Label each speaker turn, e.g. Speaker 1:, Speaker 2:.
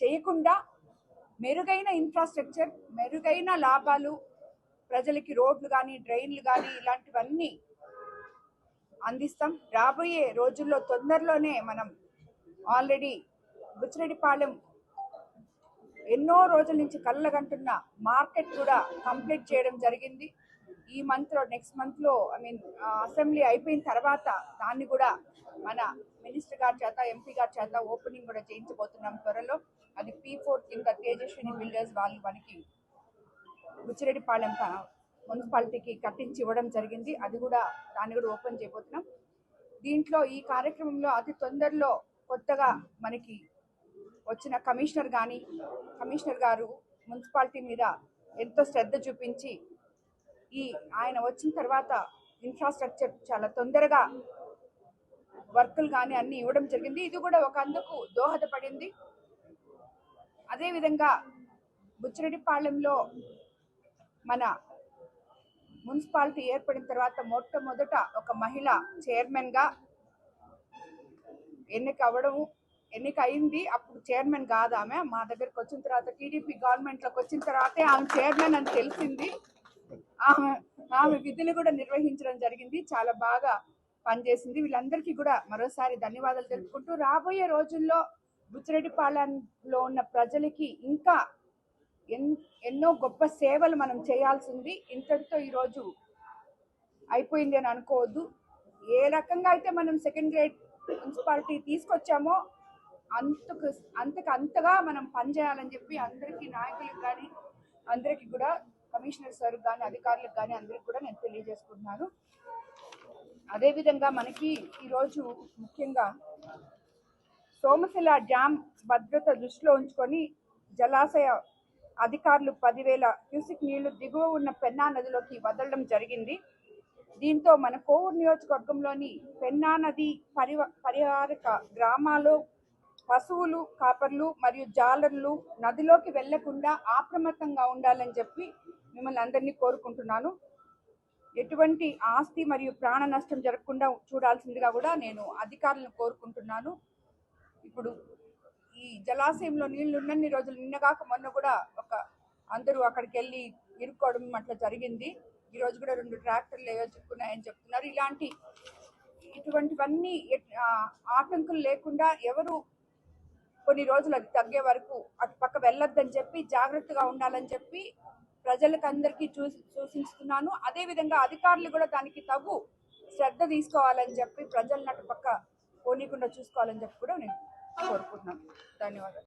Speaker 1: చేయకుండా మెరుగైన ఇన్ఫ్రాస్ట్రక్చర్ మెరుగైన లాభాలు ప్రజలకి రోడ్లు కానీ డ్రైన్లు కానీ ఇలాంటివన్నీ అందిస్తాం. రాబోయే రోజుల్లో తొందరలోనే మనం ఆల్రెడీ బుచ్చిరెడ్డిపాలెం ఎన్నో రోజుల నుంచి కళ్ళగంటున్న మార్కెట్ కూడా కంప్లీట్ చేయడం జరిగింది. ఈ మంత్లో నెక్స్ట్ మంత్లో ఐ మీన్ అసెంబ్లీ అయిపోయిన తర్వాత దాన్ని కూడా మన మినిస్టర్ గారి చేత ఎంపీ గారి చేత ఓపెనింగ్ కూడా చేయించబోతున్నాం త్వరలో. అది పీ ఫోర్ కింద తేజస్విని బిల్డర్స్ వాళ్ళు మనకి ఉచ్చిరెడ్డిపాళెం మున్సిపాలిటీకి కట్టించి ఇవ్వడం జరిగింది. అది కూడా దాన్ని కూడా ఓపెన్ చేయబోతున్నాం. దీంట్లో ఈ కార్యక్రమంలో అతి తొందరలో కొత్తగా మనకి వచ్చిన కమిషనర్ కానీ కమిషనర్ గారు మున్సిపాలిటీ మీద ఎంతో శ్రద్ధ చూపించి ఈ ఆయన వచ్చిన తర్వాత ఇన్ఫ్రాస్ట్రక్చర్ చాలా తొందరగా వర్కులు కానీ అన్ని ఇవ్వడం జరిగింది. ఇది కూడా ఒక అందుకు దోహదపడింది. అదేవిధంగా బుచ్చిరెడ్డిపాళెంలో మన మున్సిపాలిటీ ఏర్పడిన తర్వాత మొట్టమొదట ఒక మహిళ చైర్మన్గా ఎన్నిక అవ్వడము ఎన్నిక అయింది అప్పుడు చైర్మన్ కాదు ఆమె. మా దగ్గరకు వచ్చిన తర్వాత టీడీపీ గవర్నమెంట్లోకి వచ్చిన తర్వాతే ఆమె చైర్మన్ అని తెలిసింది. ఆమె ఆమె విధులు కూడా నిర్వహించడం జరిగింది. చాలా బాగా పనిచేసింది. వీళ్ళందరికీ కూడా మరోసారి ధన్యవాదాలు తెలుపుకుంటూ రాబోయే రోజుల్లో బుచ్చిరెడ్డిపాలెంలో ఉన్న ప్రజలకి ఇంకా ఎన్ ఎన్నో గొప్ప సేవలు మనం చేయాల్సింది. ఇంతటితో ఈరోజు అయిపోయింది అని అనుకోవద్దు. ఏ రకంగా అయితే మనం సెకండ్ గ్రేడ్ మున్సిపాలిటీ తీసుకొచ్చామో అంతకు అంతకు అంతగా మనం పనిచేయాలని చెప్పి అందరికీ నాయకులకు కానీ అందరికీ కూడా కమిషనర్ సార్ కానీ అధికారులకు కానీ అందరికి కూడా నేను తెలియజేసుకుంటున్నాను. అదేవిధంగా మనకి ఈరోజు ముఖ్యంగా సోమశిల డ్యామ్ భద్రత దృష్టిలో ఉంచుకొని జలాశయ అధికారులు పదివేల క్యూసిక్ నీళ్ళు దిగువ ఉన్న పెన్నా నదిలోకి వదలడం జరిగింది. దీంతో మన కోవూరు నియోజకవర్గంలోని పెన్నా నది పరివ పరిహారక గ్రామాలు పశువులు కాపర్లు మరియు జాలర్లు నదిలోకి వెళ్ళకుండా అప్రమత్తంగా ఉండాలని చెప్పి మిమ్మల్ని అందరినీ కోరుకుంటున్నాను. ఎటువంటి ఆస్తి మరియు ప్రాణ నష్టం జరగకుండా చూడాల్సిందిగా కూడా నేను అధికారులను కోరుకుంటున్నాను. ఇప్పుడు ఈ జలాశయంలో నీళ్ళు ఉన్నన్ని రోజులు నిన్నగాక మొన్న కూడా ఒక అందరూ అక్కడికి వెళ్ళి ఇరుక్కోవడం అట్లా జరిగింది. ఈరోజు కూడా రెండు ట్రాక్టర్లు వేయొచ్చుకున్నాయని చెప్తున్నారు. ఇలాంటి ఇటువంటివన్నీ ఆటంకులు లేకుండా ఎవరు కొన్ని రోజులు అది తగ్గే వరకు అటు పక్క వెళ్ళొద్దని చెప్పి జాగ్రత్తగా ఉండాలని చెప్పి ప్రజలకు అందరికీ చూసి సూచిస్తున్నాను అదేవిధంగా అధికారులు కూడా దానికి తగు శ్రద్ధ తీసుకోవాలని చెప్పి ప్రజలను అటు పక్క పోనీకుండా చూసుకోవాలని చెప్పి కూడా నేను కోరుకుంటున్నాను. ధన్యవాదాలు.